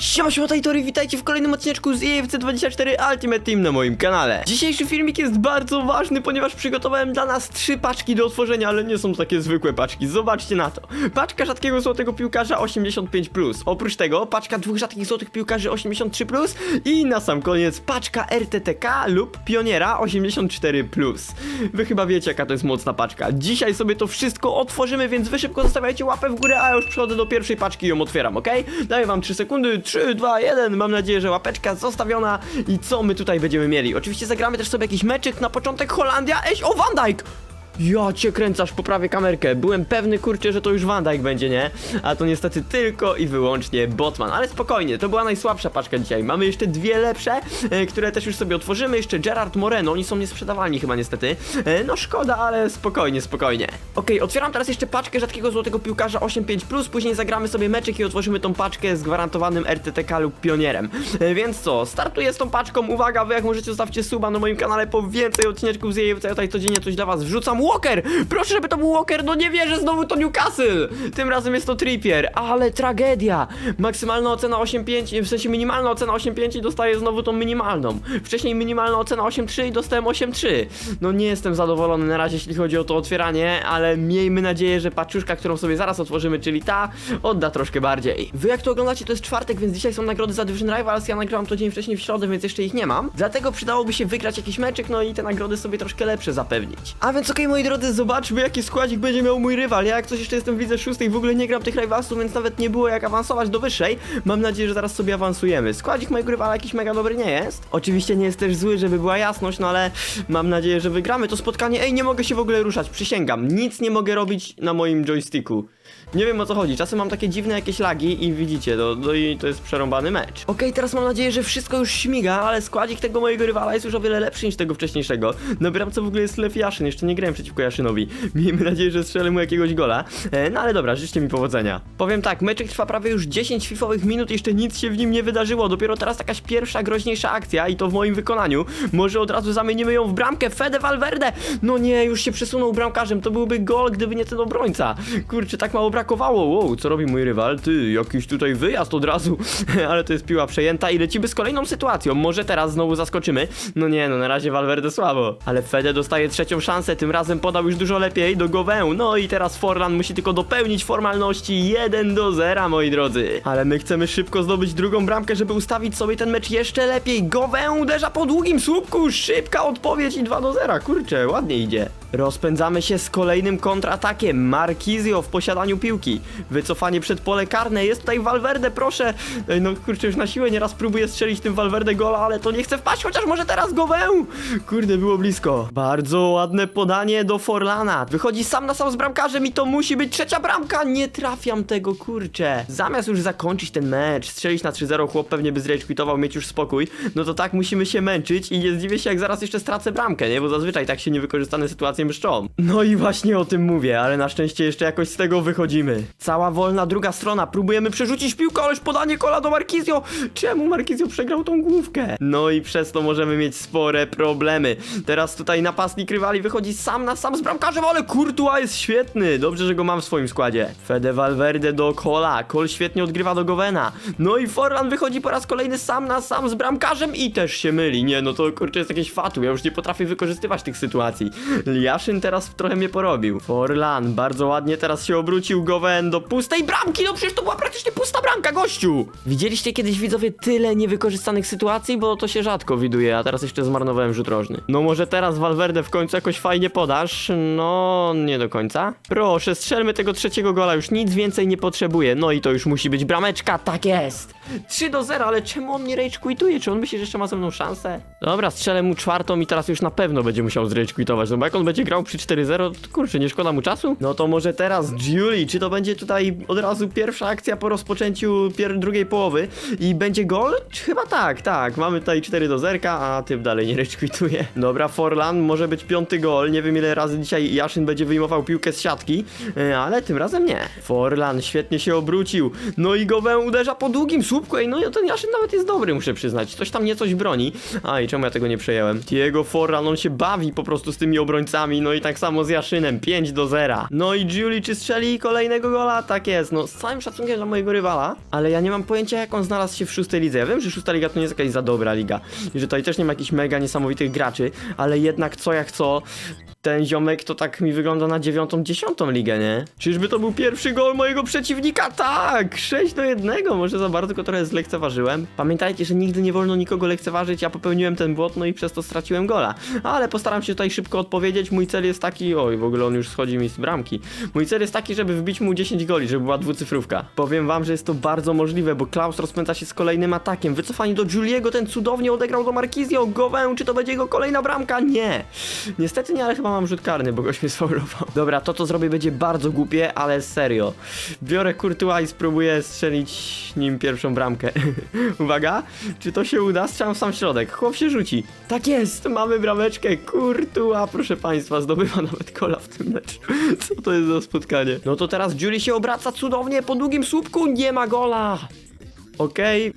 Siema, siema, Tajtory, witajcie w kolejnym odcineczku z EFC 24 Ultimate Team na moim kanale. Dzisiejszy filmik jest bardzo ważny, ponieważ przygotowałem dla nas trzy paczki do otworzenia, ale nie są takie zwykłe paczki. Zobaczcie na to. Paczka rzadkiego złotego piłkarza 85+. Oprócz tego paczka dwóch rzadkich złotych piłkarzy 83+. I na sam koniec paczka RTTK lub Pioniera 84+. Wy chyba wiecie, jaka to jest mocna paczka. Dzisiaj sobie to wszystko otworzymy, więc wy szybko zostawiajcie łapę w górę, a już przychodzę do pierwszej paczki i ją otwieram, ok? Daję wam 3 sekundy, 3, 2, 1. Mam nadzieję, że łapeczka zostawiona. I co my tutaj będziemy mieli? Oczywiście zagramy też sobie jakiś meczyk na początek Holandia. Eś, o Van Dijk! Ja cię kręcasz, poprawię kamerkę. Byłem pewny, kurczę, że to już Van Dijk będzie, nie? A to niestety tylko i wyłącznie Botman. Ale spokojnie, to była najsłabsza paczka dzisiaj. Mamy jeszcze dwie lepsze, e, które też już sobie otworzymy. Jeszcze Gerard Moreno, oni są niesprzedawalni chyba niestety. E, no szkoda, ale spokojnie, spokojnie. Okej, otwieram teraz jeszcze paczkę rzadkiego złotego piłkarza 8.5+, później zagramy sobie meczek i otworzymy tą paczkę z gwarantowanym RTTK lub Pionierem. E, więc co, startuję z tą paczką. Uwaga, wy jak możecie zostawcie suba na moim kanale po więcej odcineczków z jej tutaj codziennie coś dla was wrzucam. Walker! Proszę, żeby to był Walker, no nie wierzę, znowu to Newcastle! Tym razem jest to Trippier, ale tragedia! Maksymalna ocena 8.5, w sensie minimalna ocena 8.5 i dostaję znowu tą minimalną. Wcześniej minimalna ocena 8.3 i dostałem 8.3. No nie jestem zadowolony na razie, jeśli chodzi o to otwieranie, ale miejmy nadzieję, że paczuszka, którą sobie zaraz otworzymy, czyli ta, odda troszkę bardziej. Wy jak to oglądacie, to jest czwartek, więc dzisiaj są nagrody za Division Rivals, ja nagrałam to dzień wcześniej w środę, więc jeszcze ich nie mam. Dlatego przydałoby się wygrać jakiś meczek, no i te nagrody sobie troszkę lepsze zapewnić. A więc okej, moi drodzy, zobaczmy jaki składzik będzie miał mój rywal. Ja jak coś jeszcze jestem w lidze szóstej, w ogóle nie gram tych Rivalsów, więc nawet nie było jak awansować do wyższej. Mam nadzieję, że zaraz sobie awansujemy. Składzik mojego rywala jakiś mega dobry nie jest. Oczywiście nie jest też zły, żeby była jasność, no ale mam nadzieję, że wygramy to spotkanie. Ej, nie mogę się w ogóle ruszać, przysięgam. Nic nie mogę robić na moim joysticku. Nie wiem o co chodzi, czasem mam takie dziwne jakieś lagi i widzicie, no, no i to jest przerąbany mecz. Okej, teraz mam nadzieję, że wszystko już śmiga, ale składzik tego mojego rywala jest już o wiele lepszy niż tego wcześniejszego. Na bramce w ogóle jest Lew Jaszyn, jeszcze nie grałem przeciwko Jaszynowi. Miejmy nadzieję, że strzelę mu jakiegoś gola. E, no ale dobra, życzcie mi powodzenia. Powiem tak, meczek trwa prawie już 10 fifowych minut, jeszcze nic się w nim nie wydarzyło. Dopiero teraz jakaś pierwsza groźniejsza akcja i to w moim wykonaniu. Może od razu zamienimy ją w bramkę. Fede Valverde! No nie, już się przesunął bramkarzem, to byłby gol, gdyby nie ten obrońca. Kurczę, tak mało brakowało. Wow, co robi mój rywal? Ty, jakiś tutaj wyjazd od razu. Ale to jest piła przejęta i lecimy z kolejną sytuacją. Może teraz znowu zaskoczymy? No nie, no na razie Valverde słabo. Ale Fede dostaje trzecią szansę, tym razem podał już dużo lepiej do Gowę. No i teraz Forlan musi tylko dopełnić formalności 1 do 0, moi drodzy. Ale my chcemy szybko zdobyć drugą bramkę, żeby ustawić sobie ten mecz jeszcze lepiej. Gowę uderza po długim słupku. Szybka odpowiedź i 2 do 0. Kurczę, ładnie idzie. Rozpędzamy się z kolejnym kontratakiem. Markizio w posiadaniu piłki. Wycofanie przed pole karne. Jest tutaj Valverde, proszę. No kurczę, już na siłę nieraz próbuję strzelić tym Valverde gola, ale to nie chce wpaść, chociaż może teraz go wę. Kurde, było blisko. Bardzo ładne podanie do Forlana. Wychodzi sam na sam z bramkarzem i to musi być trzecia bramka. Nie trafiam tego, kurczę. Zamiast już zakończyć ten mecz, strzelić na 3-0, chłop pewnie by zrage quitował, mieć już spokój. No to tak musimy się męczyć i nie zdziwię się, jak zaraz jeszcze stracę bramkę, nie? Bo zazwyczaj tak się niewykorzystane sytuacje mszczą. No i właśnie o tym mówię, ale na szczęście jeszcze jakoś z tego wychodzimy. Cała wolna druga strona, próbujemy przerzucić piłkę, ależ podanie kola do Markizio. Czemu Markizio przegrał tą główkę? No i przez to możemy mieć spore problemy. Teraz tutaj napastnik rywali wychodzi sam na sam z bramkarzem, ale Courtois jest świetny. Dobrze, że go mam w swoim składzie. Fede Valverde do Kola, Kol świetnie odgrywa do Govena. No i Forlan wychodzi po raz kolejny sam na sam z bramkarzem i też się myli. Nie, no to kurczę jest jakieś fatu, ja już nie potrafię wykorzystywać tych sytuacji. Liaszyn teraz trochę mnie porobił. Forlan bardzo ładnie teraz się obrócił Gowen do pustej bramki, no przecież to była praktycznie pusta bramka, gościu! Widzieliście kiedyś widzowie tyle niewykorzystanych sytuacji, bo to się rzadko widuje, a teraz jeszcze zmarnowałem rzut rożny. No może teraz Valverde w końcu jakoś fajnie podasz? No, nie do końca. Proszę, strzelmy tego trzeciego gola, już nic więcej nie potrzebuję. No i to już musi być brameczka, tak jest! 3 do 0, ale czemu on nie rage quituje? Czy on myśli, że jeszcze ma ze mną szansę? Dobra, strzelę mu czwartą i teraz już na pewno będzie musiał zrage quitować, no bo jak on będzie grał przy 4-0, to kurczę, nie szkoda mu czasu? No to może teraz Julie, czy to będzie tutaj od razu pierwsza akcja po rozpoczęciu pier drugiej połowy i będzie gol? Chyba tak, tak, mamy tutaj 4 do 0, a typ dalej nie rage quituje. Dobra, Forlan, może być piąty gol, nie wiem ile razy dzisiaj Jaszyn będzie wyjmował piłkę z siatki, e, ale tym razem nie. Forlan świetnie się obrócił, no i Gowę uderza po długim słupku, słupku, ej, no ten Jaszyn nawet jest dobry, muszę przyznać. Coś tam nie coś broni. A i czemu ja tego nie przejąłem? Diego Forran, on się bawi po prostu z tymi obrońcami, no i tak samo z Jaszynem, 5 do 0. No i Julie, czy strzeli kolejnego gola? Tak jest, no z całym szacunkiem dla mojego rywala, ale ja nie mam pojęcia, jak on znalazł się w szóstej lidze. Ja wiem, że szósta liga to nie jest jakaś za dobra liga i że tutaj też nie ma jakichś mega niesamowitych graczy, ale jednak co jak co, ten ziomek to tak mi wygląda na dziewiątą, dziesiątą ligę, nie? Czyżby to był pierwszy gol mojego przeciwnika? Tak! 6 do 1, może za bardzo go trochę zlekceważyłem. Pamiętajcie, że nigdy nie wolno nikogo lekceważyć, ja popełniłem ten błąd, no i przez to straciłem gola. Ale postaram się tutaj szybko odpowiedzieć, mój cel jest taki, oj, w ogóle on już schodzi mi z bramki. Mój cel jest taki, żeby wbić mu 10 goli, żeby była dwucyfrówka. Powiem wam, że jest to bardzo możliwe, bo Klaus rozpędza się z kolejnym atakiem. Wycofanie do Juliego, ten cudownie odegrał do Markizio, Gowę, czy to będzie jego kolejna bramka? Nie! Niestety nie, ale chyba mam rzut karny, bo goś mnie sfaulował. Dobra, to co zrobię będzie bardzo głupie, ale serio. Biorę Courtois i spróbuję strzelić nim pierwszą bramkę. Uwaga, czy to się uda? Strzelam w sam środek. Chłop się rzuci. Tak jest, mamy brameczkę. Courtois, proszę państwa, zdobywa nawet kola w tym meczu. Co to jest za spotkanie? No to teraz Julie się obraca cudownie po długim słupku. Nie ma gola. Okej.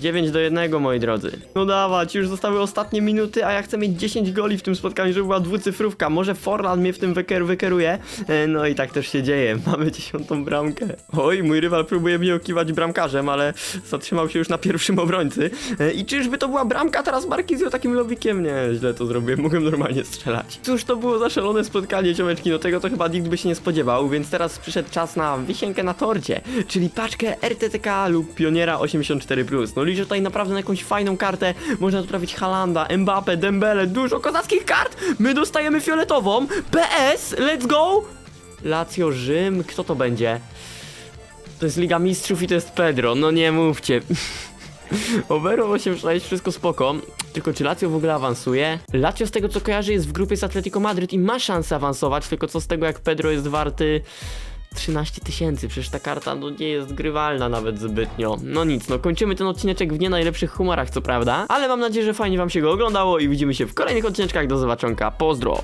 9 do 1, moi drodzy. No dawać, już zostały ostatnie minuty, a ja chcę mieć 10 goli w tym spotkaniu, żeby była dwucyfrówka. Może Forlan mnie w tym wyker wykeruje. E, No i tak też się dzieje. Mamy dziesiątą bramkę. Oj, mój rywal próbuje mnie okiwać bramkarzem, ale zatrzymał się już na pierwszym obrońcy. E, I czyżby to była bramka teraz Markizio takim lowikiem? Nie, źle to zrobiłem, mogłem normalnie strzelać. Cóż to było za szalone spotkanie, ziomeczki, no tego to chyba nikt by się nie spodziewał, więc teraz przyszedł czas na wisienkę na torcie, czyli paczkę RTTK lub Pioniera 84+. No liczę tutaj naprawdę na jakąś fajną kartę, można tu trafić Halanda, Mbappe, Dembele, dużo kozackich kart! My dostajemy fioletową, PS, let's go! Lazio Rzym, kto to będzie? To jest Liga Mistrzów i to jest Pedro, no nie mówcie. Overo 8-6, wszystko spoko. Tylko czy Lazio w ogóle awansuje? Lazio z tego co kojarzy jest w grupie z Atletico Madryt i ma szansę awansować, tylko co z tego jak Pedro jest warty 13 tysięcy, przecież ta karta no, nie jest grywalna nawet zbytnio. No nic, no kończymy ten odcineczek w nie najlepszych humorach co prawda, ale mam nadzieję, że fajnie wam się go oglądało i widzimy się w kolejnych odcineczkach, do zobaczonka, pozdro!